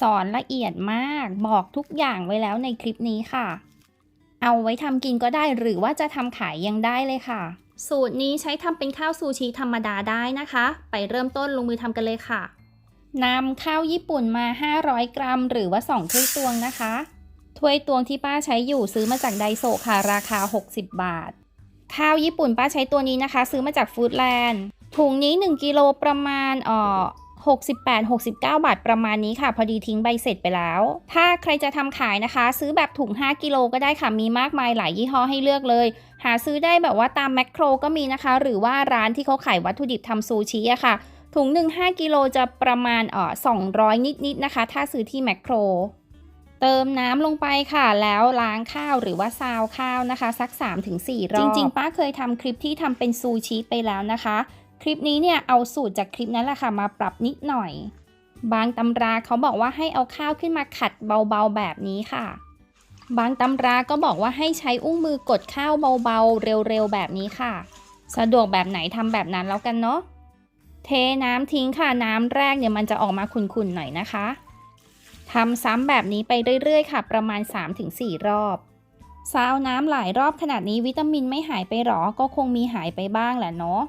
สอนละเอียดมาก บอกทุกอย่างไว้แล้วในคลิปนี้ค่ะ เอาไว้ทำกินก็ได้หรือว่าจะทำขายยังได้เลยค่ะ สูตรนี้ใช้ทำเป็นข้าวซูชิธรรมดาได้นะคะ ไปเริ่มต้นลงมือทำกันเลยค่ะนำข้าวญี่ปุ่นมา 500 กรัม หรือว่า 2 ถ้วยตวงนะคะ ถ้วยตวงที่ป้าใช้อยู่ซื้อมาจากไดโซะค่ะ ราคา 60 บาท ข้าวญี่ปุ่นป้าใช้ตัวนี้นะคะ ซื้อมาจากฟู้ดแลนด์ ถุงนี้ 1 กิโลประมาณเอ่อ 68-69 บาทประมาณนี้ค่ะ พอดีทิ้งใบเสร็จไปแล้ว ถ้าใครจะทำขายนะคะ ซื้อแบบถุง 5 กิโลก็ได้ค่ะ มีมากมายหลายยี่ห้อให้เลือกเลย หาซื้อได้แบบว่าตามแมคโครก็มีนะคะ หรือว่าร้านที่เขาขายวัตถุดิบทำซูชิอะค่ะ ถุงหนึ่ง5กิโลจะประมาณเอ่อ200 นิดๆนะคะ ถ้าซื้อที่แมคโคร เติมน้ำลงไปค่ะ แล้วล้างข้าวหรือว่าซาวข้าวนะคะ สัก 3-4 รอบ จริง ๆ ป้าเคยทำคลิปที่ทำเป็นซูชิไปแล้วนะคะ คลิปนี้เนี่ยเอาสูตรจากคลิปนั้นแหละค่ะมาปรับนิดหน่อย บางตำราเขาบอกว่าให้เอาข้าวขึ้นมาขัดเบาๆแบบนี้ค่ะ บางตำราก็บอกว่าให้ใช้อุ้งมือกดข้าวเบาๆเร็วๆแบบนี้ค่ะ สะดวกแบบไหนทำแบบนั้นแล้วกันเนาะเทน้ำทิ้งค่ะน้ำแรกเนี่ยมันจะออกมาขุ่นๆหน่อยนะคะทำซ้ำแบบนี้ไปเรื่อยๆค่ะ ประมาณ 3-4 รอบซาวน้ำหลายรอบขนาดนี้วิตามินไม่หายไปหรอ ก็คงมีหายไปบ้างแหละเนาะ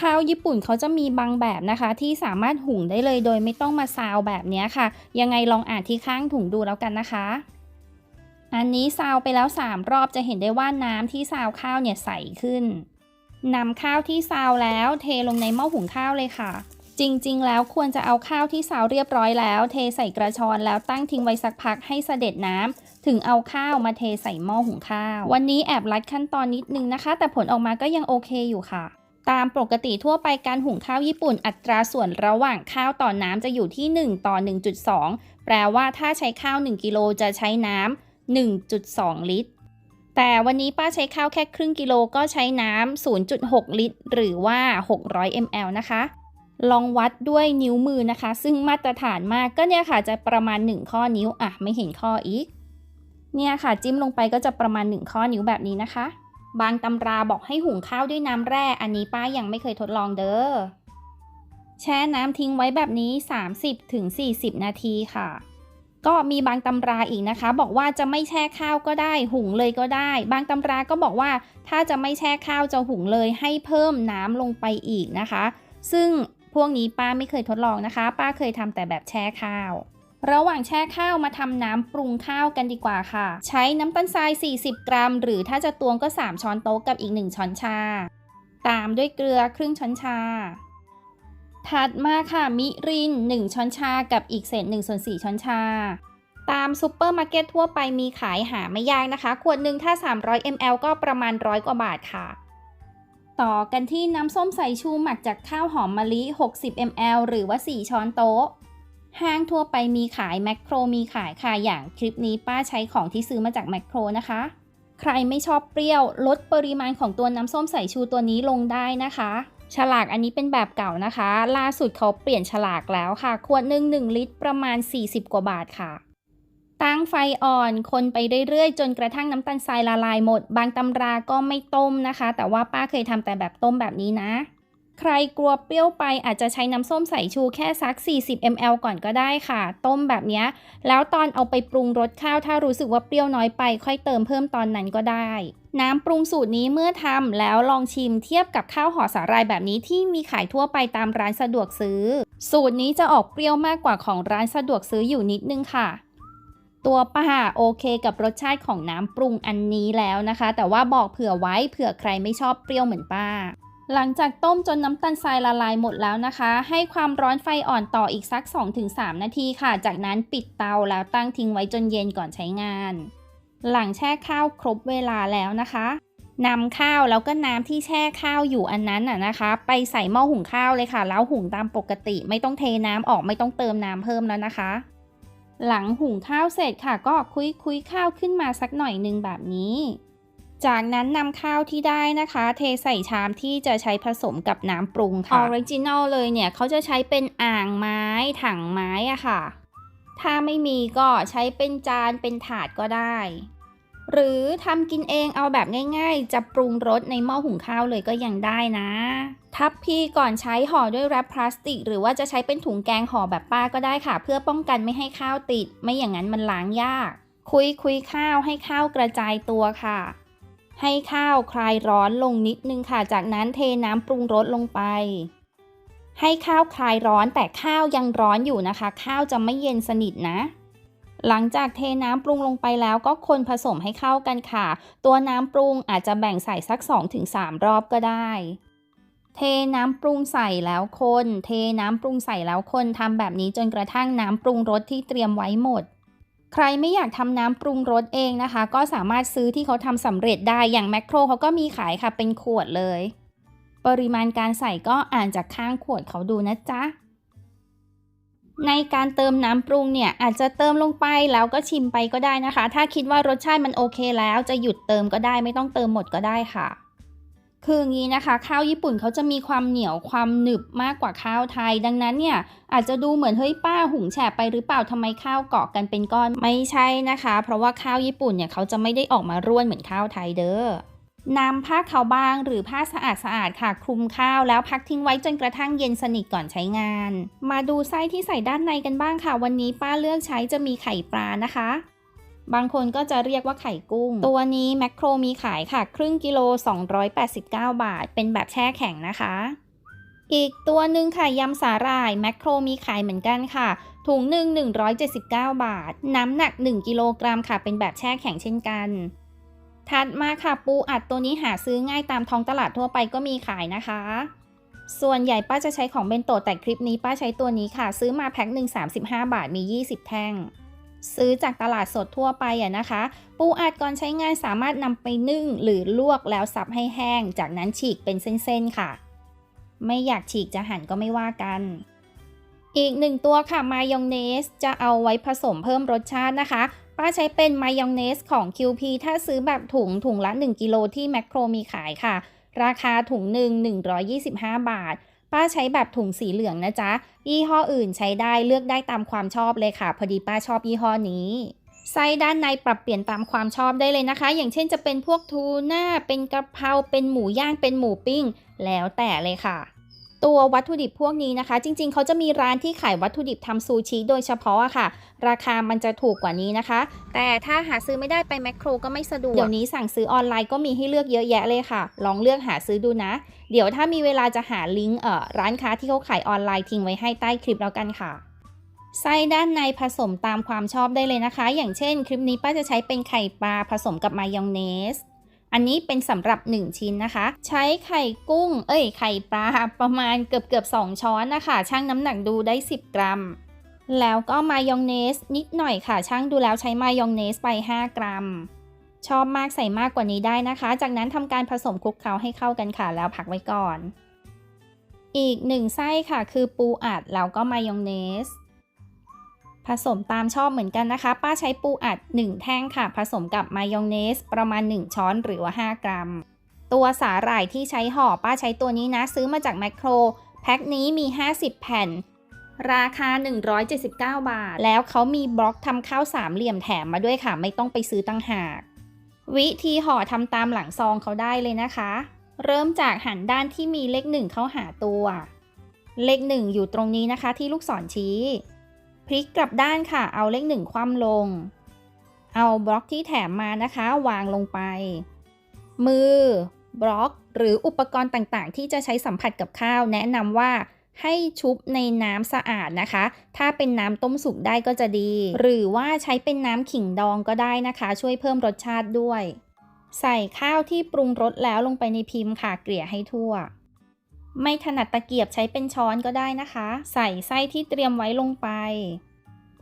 ข้าวญี่ปุ่นเขาจะมีบางแบบนะคะ ที่สามารถหุงได้เลยโดยไม่ต้องมาซาวแบบนี้ค่ะ ยังไงลองอ่านที่ข้างถุงดูแล้วกันนะคะ อันนี้ซาวไปแล้ว 3 รอบจะเห็นได้ว่าน้ำที่ซาวข้าวเนี่ยใสขึ้นนำข้าวที่ซาวแล้วเทลงในหม้อหุงข้าวเลยค่ะ จริงๆ แล้วควรจะเอาข้าวที่ซาวเรียบร้อยแล้ว เทใส่กระชอนแล้วตั้งทิ้งไว้สักพักให้เสด็จน้ำถึงเอาข้าวมาเทใส่หม้อหุงข้าว วันนี้แอบลัดขั้นตอนนิดนึงนะคะ แต่ผลออกมาก็ยังโอเคอยู่ค่ะ ตามปกติทั่วไปการหุงข้าวญี่ปุ่นอัตราส่วนระหว่างข้าวต่อน้ำจะอยู่ที่ 1 ต่อ 1.2 แปลว่าถ้าใช้ข้าว 1 กิโลจะใช้น้ำ 1.2 ลิตร แต่วันนี้ป้าใช้ข้าวแค่ครึ่งกิโลก็ใช้น้ำ 0.6 ลิตร หรือว่า 600 ml นะคะ ลองวัดด้วยนิ้วมือนะคะ ซึ่งมาตรฐานมากก็เนี่ยค่ะจะประมาณ 1 ข้อนิ้วอะไม่เห็นข้ออีก เนี่ยค่ะจิ้มลงไปก็จะประมาณ 1 ข้อนิ้วแบบนี้นะคะ บางตำราบอกให้หุงข้าวด้วยน้ำแร่ อันนี้ป้ายังไม่เคยทดลองเด้อ แช่น้ำทิ้งไว้แบบนี้ 30-40 นาทีค่ะ ก็มีบางตำราอีกนะคะ บอกว่าจะไม่แช่ข้าวก็ได้ หุงเลยก็ได้ บางตำราก็บอกว่า ถ้าจะไม่แช่ข้าวจะหุงเลยให้เพิ่มน้ำลงไปอีกนะคะ ซึ่งพวกนี้ป้าไม่เคยทดลองนะคะ ป้าเคยทำแต่แบบแช่ข้าว ระหว่างแช่ข้าวมาทำน้ำปรุงข้าวกันดีกว่าค่ะ ใช้น้ำตาลทราย 40 กรัม หรือถ้าจะตวงก็ 3 ช้อนโต๊ะกับอีก 1 ช้อนชา ตามด้วยเกลือครึ่งช้อนชา ถัดมาค่ะ มิริน 1 ช้อนชากับอีกเศษ1ส่วน4ช้อนชา ตามซูเปอร์มาร์เก็ตทั่วไปมีขายหาไม่ยากนะคะ ขวดหนึ่งถ้า 300 ml ก็ประมาณร้อยกว่าบาทค่ะต่อกันที่น้ำส้มสายชูหมักจากข้าวหอมมะลิ 60 ml หรือว่า 4 ช้อนโต๊ะ ห้างทั่วไปมีขายแมคโครมีขายค่ะอย่างคลิปนี้ป้าใช้ของที่ซื้อมาจากแมคโครนะคะ ใครไม่ชอบเปรี้ยว ลดปริมาณของตัวน้ำส้มสายชูตัวนี้ลงได้นะคะ ฉลากอันนี้เป็นแบบเก่านะคะ ล่าสุดเขาเปลี่ยนฉลากแล้วค่ะขวดหนึ่ง1ลิตรประมาณ 40 กว่าบาทค่ะตั้งไฟอ่อนคนไปเรื่อยๆ จนกระทั่งน้ำตาลทรายละลายหมด บางตำราก็ไม่ต้มนะคะ แต่ว่าป้าเคยทำแต่แบบต้มแบบนี้นะ ใครกลัวเปรี้ยวไปอาจจะใช้น้ำส้มสายชูแค่สัก 40 ml ก่อนก็ได้ค่ะ ต้มแบบนี้ แล้วตอนเอาไปปรุงรสข้าวถ้ารู้สึกว่าเปรี้ยวน้อยไป ค่อยเติมเพิ่มตอนนั้นก็ได้ น้ำปรุงสูตรนี้เมื่อทำแล้วลองชิมเทียบกับข้าวห่อสาหร่ายแบบนี้ที่มีขายทั่วไปตามร้านสะดวกซื้อ สูตรนี้จะออกเปรี้ยวมากกว่าของร้านสะดวกซื้ออยู่นิดนึงค่ะตัวป้าโอเคกับรสชาติของน้ำปรุงอันนี้แล้วนะคะ แต่ว่าบอกเผื่อไว้เผื่อใครไม่ชอบเปรี้ยวเหมือนป้า หลังจากต้มจนน้ำตาลทรายละลายหมดแล้วนะคะ ให้ความร้อนไฟอ่อนต่ออีกสัก 2-3 นาทีค่ะ จากนั้นปิดเตาแล้วตั้งทิ้งไว้จนเย็นก่อนใช้งาน หลังแช่ข้าวครบเวลาแล้วนะคะนำข้าวแล้วก็น้ำที่แช่ข้าวอยู่อันนั้นน่ะนะคะ ไปใส่หม้อหุงข้าวเลยค่ะ แล้วหุงตามปกติไม่ต้องเทน้ำออกไม่ต้องเติมน้ำเพิ่มแล้วนะคะ หลังหุงข้าวเสร็จค่ะ ก็คุยคุยข้าวขึ้นมาสักหน่อยนึงแบบนี้ จากนั้นนำข้าวที่ได้นะคะ เทใส่ชามที่จะใช้ผสมกับน้ำปรุงค่ะออริจินอลเลยเนี่ยเขาจะใช้เป็นอ่างไม้ถังไม้อะค่ะ ถ้าไม่มีก็ใช้เป็นจานเป็นถาดก็ได้ หรือทำกินเองเอาแบบง่าย ๆ จะปรุงรสในหม้อหุงข้าวเลยก็ยังได้นะ ทับพี่ก่อนใช้ห่อด้วยแรปพลาสติก หรือว่าจะใช้เป็นถุงแกงห่อแบบป้าก็ได้ค่ะ เพื่อป้องกันไม่ให้ข้าวติด ไม่อย่างนั้นมันล้างยาก คุยคุยข้าวให้ข้าวกระจายตัวค่ะ ให้ข้าวคลายร้อนลงนิดนึงค่ะ จากนั้นเทน้ำปรุงรสลงไป ให้ข้าวคลายร้อนแต่ข้าวยังร้อนอยู่นะคะ ข้าวจะไม่เย็นสนิทนะหลังจากเทน้ำปรุงลงไปแล้วก็คนผสมให้เข้ากันค่ะ ตัวน้ำปรุงอาจจะแบ่งใส่สัก 2-3 รอบก็ได้ เทน้ำปรุงใส่แล้วคน เทน้ำปรุงใส่แล้วคนทำแบบนี้จนกระทั่งน้ำปรุงรสที่เตรียมไว้หมด ใครไม่อยากทำน้ำปรุงรสเองนะคะ ก็สามารถซื้อที่เขาทำสำเร็จได้อย่างแมคโครเขาก็มีขายค่ะเป็นขวดเลย ปริมาณการใส่ก็อ่านจากข้างขวดเขาดูนะจ๊ะในการเติมน้ำปรุงเนี่ยอาจจะเติมลงไปแล้วก็ชิมไปก็ได้นะคะ ถ้าคิดว่ารสชาติมันโอเคแล้วจะหยุดเติมก็ได้ไม่ต้องเติมหมดก็ได้ค่ะ คืออย่างนี้นะคะ ข้าวญี่ปุ่นเขาจะมีความเหนียวความหนึบมากกว่าข้าวไทย ดังนั้นเนี่ยอาจจะดูเหมือนเฮ้ยป้าหุงแฉะไปหรือเปล่าทำไมข้าวเกาะกันเป็นก้อนไม่ใช่นะคะ เพราะว่าข้าวญี่ปุ่นเนี่ยเขาจะไม่ได้ออกมาร่วนเหมือนข้าวไทยเด้อนำผ้าขาวบางหรือผ้าสะอาดสะอาดค่ะ คลุมข้าวแล้วพักทิ้งไว้จนกระทั่งเย็นสนิทก่อนใช้งาน มาดูไส้ที่ใส่ด้านในกันบ้างค่ะ วันนี้ป้าเลือกใช้จะมีไข่ปลานะคะ บางคนก็จะเรียกว่าไข่กุ้ง ตัวนี้แมคโครมีขายค่ะ ครึ่งกิโล 289 บาท เป็นแบบแช่แข็งนะคะ อีกตัวหนึ่งค่ะยำสาหร่ายแมคโครมีขายเหมือนกันค่ะ ถุงหนึ่ง179 บาท น้ำหนัก 1 กิโลกรัมค่ะ เป็นแบบแช่แข็งเช่นกัน ถัดมาค่ะปูอัดตัวนี้หาซื้อง่ายตามท้องตลาดทั่วไปก็มีขายนะคะ ส่วนใหญ่ป้าจะใช้ของเบนโตะแต่คลิปนี้ป้าใช้ตัวนี้ค่ะ ซื้อมาแพ็คหนึ่ง35 บาทมี 20 แท่ง ซื้อจากตลาดสดทั่วไปอะนะคะ ปูอัดก่อนใช้งานสามารถนำไปนึ่งหรือลวกแล้วสับให้แห้ง จากนั้นฉีกเป็นเส้นๆค่ะ ไม่อยากฉีกจะหั่นก็ไม่ว่ากัน อีกหนึ่งตัวค่ะมายองเนส จะเอาไว้ผสมเพิ่มรสชาตินะคะป้าใช้เป็นมายองเนสของ QP ถ้าซื้อแบบถุงถุงละ 1 กิโลที่แมคโครมีขายค่ะ ราคาถุงหนึ่ง125 บาท ป้าใช้แบบถุงสีเหลืองนะจ๊ะ ยี่ห้ออื่นใช้ได้เลือกได้ตามความชอบเลยค่ะ พอดีป้าชอบยี่ห้อนี้ไส้ด้านในปรับเปลี่ยนตามความชอบได้เลยนะคะ อย่างเช่นจะเป็นพวกทูน่า เป็นกะเพรา เป็นหมูย่าง เป็นหมูปิ้ง แล้วแต่เลยค่ะ ตัววัตถุดิบพวกนี้นะคะ จริงๆ เขาจะมีร้านที่ขายวัตถุดิบทำซูชิโดยเฉพาะอะค่ะ ราคามันจะถูกกว่านี้นะคะ แต่ถ้าหาซื้อไม่ได้ไปแมคโครก็ไม่สะดวก เดี๋ยวนี้สั่งซื้อออนไลน์ก็มีให้เลือกเยอะแยะเลยค่ะ ลองเลือกหาซื้อดูนะ เดี๋ยวถ้ามีเวลาจะหาลิงก์เอ่อร้านค้าที่เขาขายออนไลน์ทิ้งไว้ให้ใต้คลิปแล้วกันค่ะไส้ด้านในผสมตามความชอบได้เลยนะคะ อย่างเช่น คลิปนี้ป้าจะใช้เป็นไข่ปลาผสมกับมายองเนส อันนี้เป็นสำหรับ 1 ชิ้นนะคะ ใช้ไข่กุ้ง เอ้ย ไข่ปลาประมาณเกือบเกือบ2ช้อนนะคะชั่งน้ำหนักดูได้ 10 กรัม แล้วก็มายองเนสนิดหน่อยค่ะ ช่างดูแล้วใช้มายองเนสไป 5 กรัม ชอบมากใส่มากกว่านี้ได้นะคะ จากนั้นทำการผสมคลุกเคล้าให้เข้ากันค่ะ แล้วพักไว้ก่อน อีกหนึ่งไส้ค่ะ คือปูอัดแล้วก็มายองเนส ผสมตามชอบเหมือนกันนะคะ ป้าใช้ปูอัด 1 แท่งค่ะ ผสมกับมายองเนส ประมาณ 1 ช้อนหรือว่า 5 กรัม ตัวสาหร่ายที่ใช้ห่อป้าใช้ตัวนี้นะ ซื้อมาจากแมคโครแพ็คนี้มี 50 แผ่น ราคา 179 บาท แล้วเขามีบล็อกทำข้าวสามเหลี่ยมแถมมาด้วยค่ะ ไม่ต้องไปซื้อตั้งหาก วิธีห่อทำตามหลังซองเขาได้เลยนะคะ เริ่มจากหันด้านที่มีเลขหนึ่งเข้าหาตัว เลขหนึ่งอยู่ตรงนี้นะคะที่ลูกศรชี้ พลิกกลับด้านค่ะ เอาเลขหนึ่งคว่ำลง เอาบล็อกที่แถมมานะคะ วางลงไป มือบล็อกหรืออุปกรณ์ต่างๆ ที่จะใช้สัมผัสกับข้าว แนะนำว่าให้ชุบในน้ำสะอาดนะคะ ถ้าเป็นน้ำต้มสุกได้ก็จะดี หรือว่าใช้เป็นน้ำขิงดองก็ได้นะคะ ช่วยเพิ่มรสชาติด้วย ใส่ข้าวที่ปรุงรสแล้วลงไปในพิมพ์ค่ะ เกลี่ยให้ทั่ว ไม่ถนัดตะเกียบใช้เป็นช้อนก็ได้นะคะ ใส่ไส้ที่เตรียมไว้ลงไป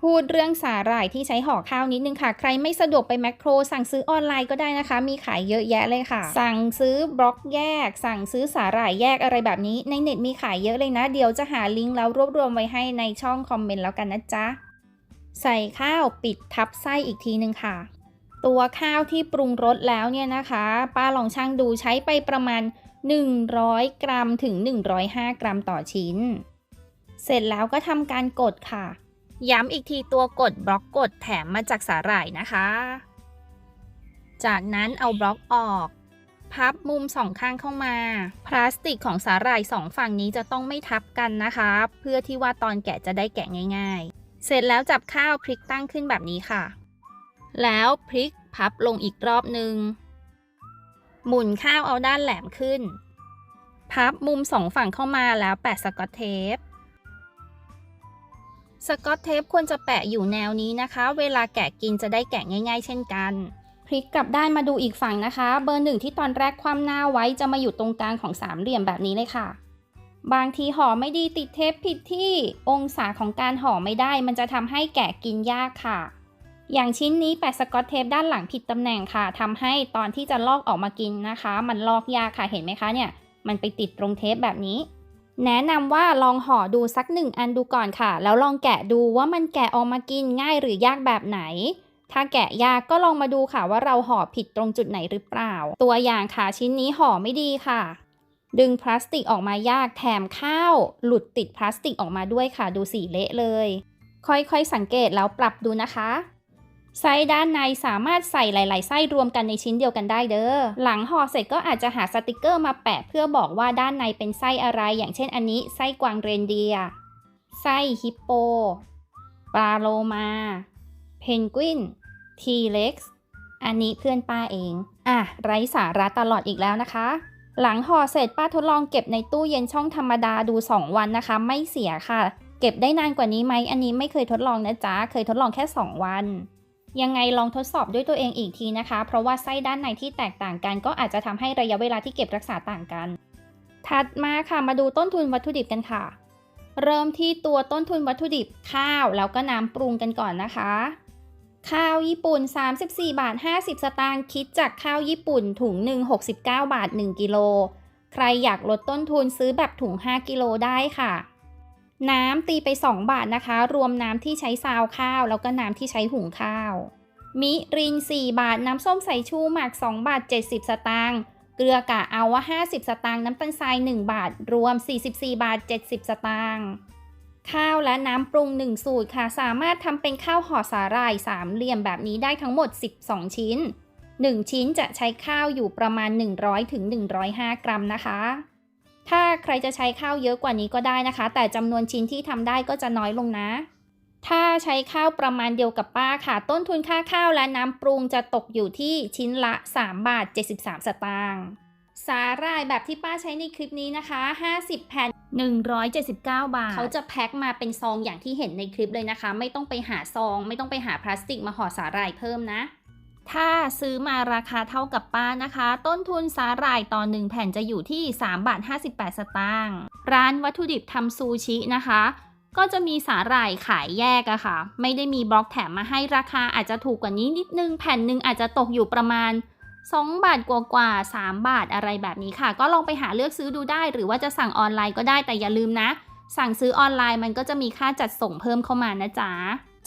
พูดเรื่องสาหร่ายที่ใช้ห่อข้าวนิดนึงค่ะ ใครไม่สะดวกไปแมคโคร สั่งซื้อออนไลน์ก็ได้นะคะ มีขายเยอะแยะเลยค่ะ สั่งซื้อบล็อกแยก สั่งซื้อสาหร่ายแยกอะไรแบบนี้ ในเน็ตมีขายเยอะเลยนะ เดี๋ยวจะหาลิงก์แล้วรวบรวมไว้ให้ในช่องคอมเมนต์แล้วกันนะจ๊ะ ใส่ข้าวปิดทับไส้อีกทีนึงค่ะตัวข้าวที่ปรุงรสแล้วเนี่ยนะคะ ป้าลองช่างดูใช้ไปประมาณ 100 กรัมถึง 105 กรัมต่อชิ้น เสร็จแล้วก็ทำการกดค่ะ ย้ำอีกทีตัวกดบล็อกกดแถมมาจากสาหร่ายนะคะ จากนั้นเอาบล็อกออก พับมุมสองข้างเข้ามา พลาสติกของสาหร่ายสองฝั่งนี้จะต้องไม่ทับกันนะคะ เพื่อที่ว่าตอนแกะจะได้แกะง่าย ๆ เสร็จแล้วจับข้าวพลิกตั้งขึ้นแบบนี้ค่ะ แล้วพลิกพับลงอีกรอบหนึ่ง หมุนข้าวเอาด้านแหลมขึ้น พับมุมสองฝั่งเข้ามาแล้วแปะสกอตเทป สกอตเทปควรจะแปะอยู่แนวนี้นะคะ เวลาแกะกินจะได้แกะง่าย ๆ เช่นกัน พลิกกลับด้านมาดูอีกฝั่งนะคะ เบอร์หนึ่งที่ตอนแรกคว่ำหน้าไว้จะมาอยู่ตรงกลางของสามเหลี่ยมแบบนี้เลยค่ะ บางทีห่อไม่ดีติดเทปผิดที่ องศาของการห่อไม่ได้ มันจะทำให้แกะกินยากค่ะ อย่างชิ้นนี้แปะสกอตเทปด้านหลังผิดตำแหน่งค่ะทำให้ตอนที่จะลอกออกมากินนะคะ มันลอกยากค่ะเห็นไหมคะเนี่ย มันไปติดตรงเทปแบบนี้ แนะนำว่าลองห่อดูสักหนึ่งอันดูก่อนค่ะ แล้วลองแกะดูว่ามันแกะออกมากินง่ายหรือยากแบบไหน ถ้าแกะยากก็ลองมาดูค่ะว่าเราห่อผิดตรงจุดไหนหรือเปล่า ตัวอย่างค่ะชิ้นนี้ห่อไม่ดีค่ะ ดึงพลาสติกออกมายากแถมข้าวหลุดติดพลาสติกออกมาด้วยค่ะ ดูสีเละเลย ค่อยๆสังเกตแล้วปรับดูนะคะ ไส้ด้านในสามารถใส่หลาย ๆ ไส้รวมกันในชิ้นเดียวกันได้เด้อ หลังห่อเสร็จก็อาจจะหาสติกเกอร์มาแปะเพื่อบอกว่าด้านในเป็นไส้อะไร อย่างเช่นอันนี้ไส้กวางเรนเดียร์ไส้ฮิปโป ปลาโลมา เพนกวิน ทีเล็กซ์ อันนี้เพื่อนป้าเอง อะ ไร้สาระตลอดอีกแล้วนะคะ หลังห่อเสร็จป้าทดลองเก็บในตู้เย็นช่องธรรมดาดู 2 วันนะคะ ไม่เสียค่ะ เก็บได้นานกว่านี้ไหมอันนี้ไม่เคยทดลองนะจ๊ะ เคยทดลองแค่ 2 วัน ยังไงลองทดสอบด้วยตัวเองอีกทีนะคะ เพราะว่าไส้ด้านในที่แตกต่างกัน ก็อาจจะทำให้ระยะเวลาที่เก็บรักษาต่างกัน ถัดมาค่ะมาดูต้นทุนวัตถุดิบกันค่ะ เริ่มที่ตัวต้นทุนวัตถุดิบข้าวแล้วก็น้ำปรุงกันก่อนนะคะ ข้าวญี่ปุ่น 34 บาท 50 สตางค์คิดจากข้าวญี่ปุ่นถุงหนึ่ง69 บาท 1 กิโล ใครอยากลดต้นทุนซื้อแบบถุง 5 กิโลได้ค่ะ น้ำตีไป 2 บาทนะคะ รวมน้ำที่ใช้ซาวข้าว แล้วก็น้ำที่ใช้หุงข้าว มิริน 4 บาท น้ำส้มสายชูหมัก 2 บาท 70 สตางค์ เกลือกะเอาว่า 50 สตางค์ น้ำตาลทราย 1 บาท รวม 44 บาท 70 สตางค์ ข้าวและน้ำปรุง 1 สูตรค่ะ สามารถทำเป็นข้าวห่อสาหร่ายสามเหลี่ยมแบบนี้ได้ทั้งหมด 12 ชิ้น 1 ชิ้นจะใช้ข้าวอยู่ประมาณ 100ถึง105 กรัมนะคะ ถ้าใครจะใช้ข้าวเยอะกว่านี้ก็ได้นะคะ แต่จำนวนชิ้นที่ทำได้ก็จะน้อยลงนะ ถ้าใช้ข้าวประมาณเดียวกับป้าค่ะ ต้นทุนค่าข้าวและน้ำปรุงจะตกอยู่ที่ชิ้นละ 3 บาท 73 สตางค์สาหร่ายแบบที่ป้าใช้ในคลิปนี้นะคะ 50 แผ่น 179 บาท เขาจะแพ็คมาเป็นซองอย่างที่เห็นในคลิปเลยนะคะ ไม่ต้องไปหาซอง ไม่ต้องไปหาพลาสติกมาห่อสาหร่ายเพิ่มนะ ถ้าซื้อมาราคาเท่ากับป้านะคะ ต้นทุนสาหร่ายต่อ 1 แผ่นจะอยู่ที่ 3 บาท 58 สตางค์ร้านวัตถุดิบทำซูชินะคะ ก็จะมีสาหร่ายขายแยกอะค่ะ ไม่ได้มีบล็อกแถมมาให้ราคาอาจจะถูกกว่านี้นิดนึง แผ่นหนึ่งอาจจะตกอยู่ประมาณ 2 บาทกว่าๆ3บาทอะไรแบบนี้ค่ะ ก็ลองไปหาเลือกซื้อดูได้ หรือว่าจะสั่งออนไลน์ก็ได้แต่อย่าลืมนะ สั่งซื้อออนไลน์มันก็จะมีค่าจัดส่งเพิ่มเข้ามานะจ๊ะ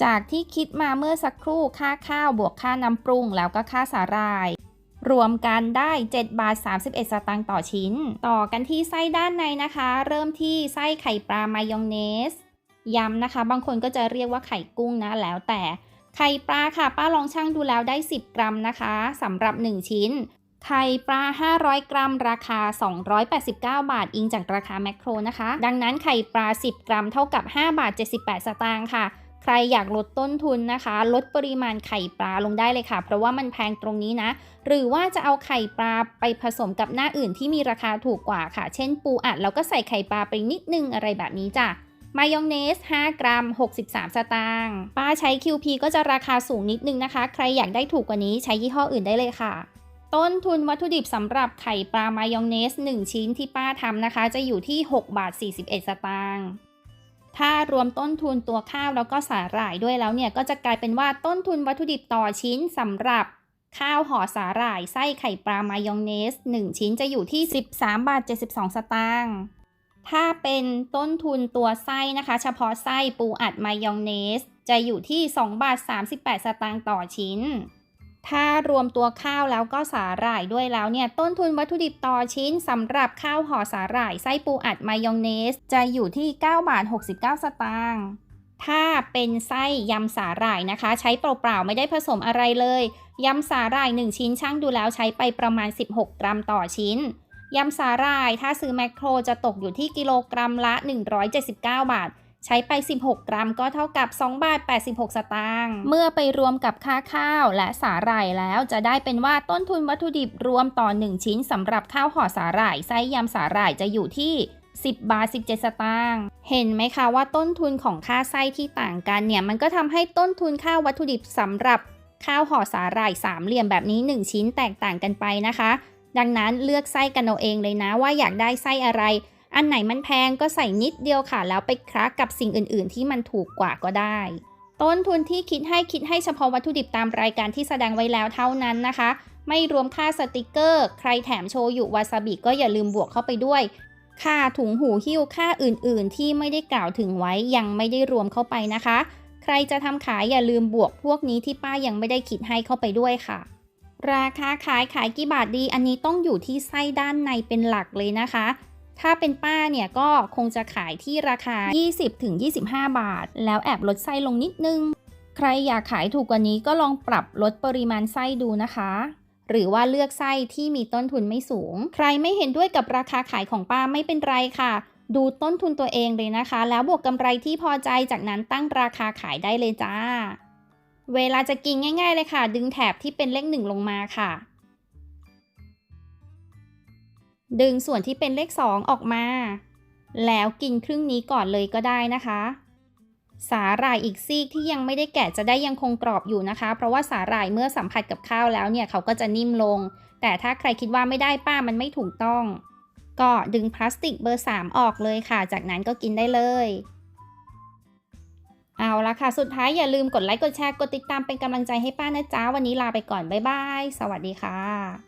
จากที่คิดมาเมื่อสักครู่ค่าข้าวบวกค่าน้ำปรุงแล้วก็ค่าสาหร่าย รวมกันได้ 7 บาท 31 สตางค์ต่อชิ้น ต่อกันที่ไส้ด้านในนะคะ เริ่มที่ไส้ไข่ปลามายองเนสย้ำนะคะ บางคนก็จะเรียกว่าไข่กุ้งนะแล้วแต่ ไข่ปลาค่ะป้าลองชั่งดูแล้วได้ 10 กรัมนะคะสำหรับ 1 ชิ้น ไข่ปลา 500 กรัม ราคา 289 บาท อิงจากราคาแมคโครนะคะ ดังนั้นไข่ปลา 10 กรัมเท่ากับ 5 บาท 78 สตางค์ค่ะ ใครอยากลดต้นทุนนะคะ ลดปริมาณไข่ปลาลงได้เลยค่ะ เพราะว่ามันแพงตรงนี้นะ หรือว่าจะเอาไข่ปลาไปผสมกับหน้าอื่นที่มีราคาถูกกว่าค่ะ เช่นปูอัดแล้วก็ใส่ไข่ปลาไปนิดนึงอะไรแบบนี้จ้ะมายองเนส 5 กรัม 63 สตางค์ป้าใช้ QP ก็จะราคาสูงนิดนึงนะคะ ใครอยากได้ถูกกว่านี้ใช้ยี่ห้ออื่นได้เลยค่ะ ต้นทุนวัตถุดิบสำหรับไข่ปลามายองเนส 1 ชิ้นที่ป้าทำนะคะ จะอยู่ที่ 6 บาท 41 สตางค์ ถ้ารวมต้นทุนตัวข้าวแล้วก็สาหร่ายด้วยแล้วเนี่ยก็จะกลายเป็นว่าต้นทุนวัตถุดิบต่อชิ้นสำหรับข้าวห่อสาหร่ายไส้ไข่ปลามายองเนส 1 ชิ้นจะอยู่ที่ 13 บาท 72 สตางค์ ถ้าเป็นต้นทุนตัวไส้นะคะ เฉพาะไส้ปูอัดมายองเนส จะอยู่ที่ 2 บาท 38 สตางค์ต่อชิ้น ถ้ารวมตัวข้าวแล้วก็สาหร่ายด้วยแล้วเนี่ย ต้นทุนวัตถุดิบต่อชิ้นสำหรับข้าวห่อสาหร่ายไส้ปูอัดมายองเนส จะอยู่ที่ 9 บาท 69 สตางค์ถ้าเป็นไส้ยำสาหร่ายนะคะ ใช้เปล่าๆไม่ได้ผสมอะไรเลยยำสาหร่าย 1 ชิ้นช่างดูแล้วใช้ไปประมาณ 16 กรัมต่อชิ้นยำสาหร่ายถ้าซื้อแมคโครจะตกอยู่ที่กิโลกรัมละ 179 บาท ใช้ไป 16 กรัมก็เท่ากับ2บาท86 สตางค์ เมื่อไปรวมกับค่าข้าวและสาหร่ายแล้วจะได้เป็นว่าต้นทุนวัตถุดิบรวมต่อ 1 ชิ้นสำหรับข้าวห่อสาหร่ายไส้ยำสาหร่ายจะอยู่ที่10 บาท 17 สตางค์ เห็นไหมคะว่าต้นทุนของค่าไส้ที่ต่างกันเนี่ย มันก็ทำให้ต้นทุนค่าวัตถุดิบสำหรับข้าวห่อสาหร่ายสามเหลี่ยมแบบนี้ 1 ชิ้นแตกต่างกันไปนะคะ ดังนั้นเลือกไส้กันเอาเองเลยนะว่าอยากได้ไส้อะไร อันไหนมันแพงก็ใส่นิดเดียวค่ะ แล้วไปคลักกับสิ่งอื่น ๆ ที่มันถูกกว่าก็ได้ ต้นทุนที่คิดให้คิดให้เฉพาะวัตถุดิบตามรายการที่แสดงไว้แล้วเท่านั้นนะคะ ไม่รวมค่าสติกเกอร์ ใครแถมโชยุวาซาบิก็อย่าลืมบวกเข้าไปด้วย ค่าถุงหูหิ้วค่าอื่น ๆ ที่ไม่ได้กล่าวถึงไว้ยังไม่ได้รวมเข้าไปนะคะ ใครจะทำขายอย่าลืมบวกพวกนี้ที่ป้ายังไม่ได้คิดให้เข้าไปด้วยค่ะราคาขายขายกี่บาทดี อันนี้ต้องอยู่ที่ไส้ด้านในเป็นหลักเลยนะคะ ถ้าเป็นป้าเนี่ยก็คงจะขายที่ราคา 20-25 บาท แล้วแอบลดไส้ลงนิดนึง ใครอยากขายถูกกว่านี้ก็ลองปรับลดปริมาณไส้ดูนะคะ หรือว่าเลือกไส้ที่มีต้นทุนไม่สูง ใครไม่เห็นด้วยกับราคาขายของป้าไม่เป็นไรค่ะ ดูต้นทุนตัวเองเลยนะคะ แล้วบวกกำไรที่พอใจจากนั้นตั้งราคาขายได้เลยจ้า เวลาจะกินง่าย ๆ เลยค่ะ ดึงแถบที่เป็นเลขหนึ่งลงมาค่ะ ดึงส่วนที่เป็นเลข 2 ออกมา แล้วกินครึ่งนี้ก่อนเลยก็ได้นะคะ สาหร่ายอีกซีกที่ยังไม่ได้แกะจะได้ยังคงกรอบอยู่นะคะ เพราะว่าสาหร่ายเมื่อสัมผัสกับข้าวแล้วเนี่ยเขาก็จะนิ่มลง แต่ถ้าใครคิดว่าไม่ได้ป้ามันไม่ถูกต้อง ก็ดึงพลาสติกเบอร์ 3 ออกเลยค่ะ จากนั้นก็กินได้เลยเอาละค่ะ สุดท้ายอย่าลืมกดไลค์ กดแชร์ กดติดตามเป็นกำลังใจให้ป้านะจ๊ะ วันนี้ลาไปก่อน บ๊ายบาย สวัสดีค่ะ